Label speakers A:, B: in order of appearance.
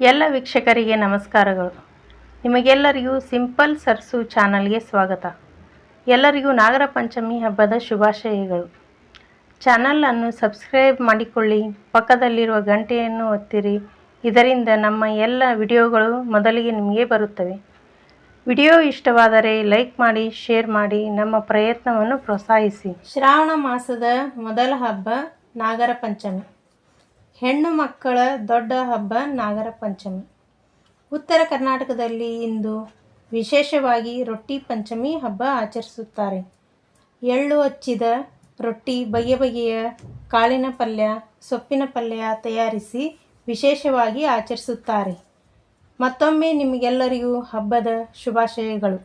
A: ಎಲ್ಲ ವೀಕ್ಷಕರಿಗೆ ನಮಸ್ಕಾರಗಳು. ನಿಮಗೆಲ್ಲರಿಗೂ ಸಿಂಪಲ್ ಸರ್ಸು ಚಾನಲ್ಗೆ ಸ್ವಾಗತ. ಎಲ್ಲರಿಗೂ ನಾಗರ ಪಂಚಮಿ ಹಬ್ಬದ ಶುಭಾಶಯಗಳು. ಚಾನಲನ್ನು ಸಬ್ಸ್ಕ್ರೈಬ್ ಮಾಡಿಕೊಳ್ಳಿ, ಪಕ್ಕದಲ್ಲಿರುವ ಗಂಟೆಯನ್ನು ಒತ್ತಿರಿ. ಇದರಿಂದ ನಮ್ಮ ಎಲ್ಲ ವಿಡಿಯೋಗಳು ಮೊದಲಿಗೆ ನಿಮಗೆ ಬರುತ್ತವೆ. ವಿಡಿಯೋ ಇಷ್ಟವಾದರೆ ಲೈಕ್ ಮಾಡಿ, ಶೇರ್ ಮಾಡಿ, ನಮ್ಮ ಪ್ರಯತ್ನವನ್ನು ಪ್ರೋತ್ಸಾಹಿಸಿ. ಶ್ರಾವಣ ಮಾಸದ ಮೊದಲ ಹಬ್ಬ ನಾಗರ ಪಂಚಮಿ. ಹೆಣ್ಣು ಮಕ್ಕಳ ದೊಡ್ಡ ಹಬ್ಬ ನಾಗರ ಪಂಚಮಿ. ಉತ್ತರ ಕರ್ನಾಟಕದಲ್ಲಿ ಇಂದು ವಿಶೇಷವಾಗಿ ರೊಟ್ಟಿ ಪಂಚಮಿ ಹಬ್ಬ ಆಚರಿಸುತ್ತಾರೆ. ಎಳ್ಳು ಹಚ್ಚಿದ ರೊಟ್ಟಿ ಬಗೆ ಬಗೆಯ ಕಾಳಿನ ಪಲ್ಯ, ಸೊಪ್ಪಿನ ಪಲ್ಯ ತಯಾರಿಸಿ ವಿಶೇಷವಾಗಿ ಆಚರಿಸುತ್ತಾರೆ. ಮತ್ತೊಮ್ಮೆ ನಿಮಗೆಲ್ಲರಿಗೂ ಹಬ್ಬದ ಶುಭಾಶಯಗಳು.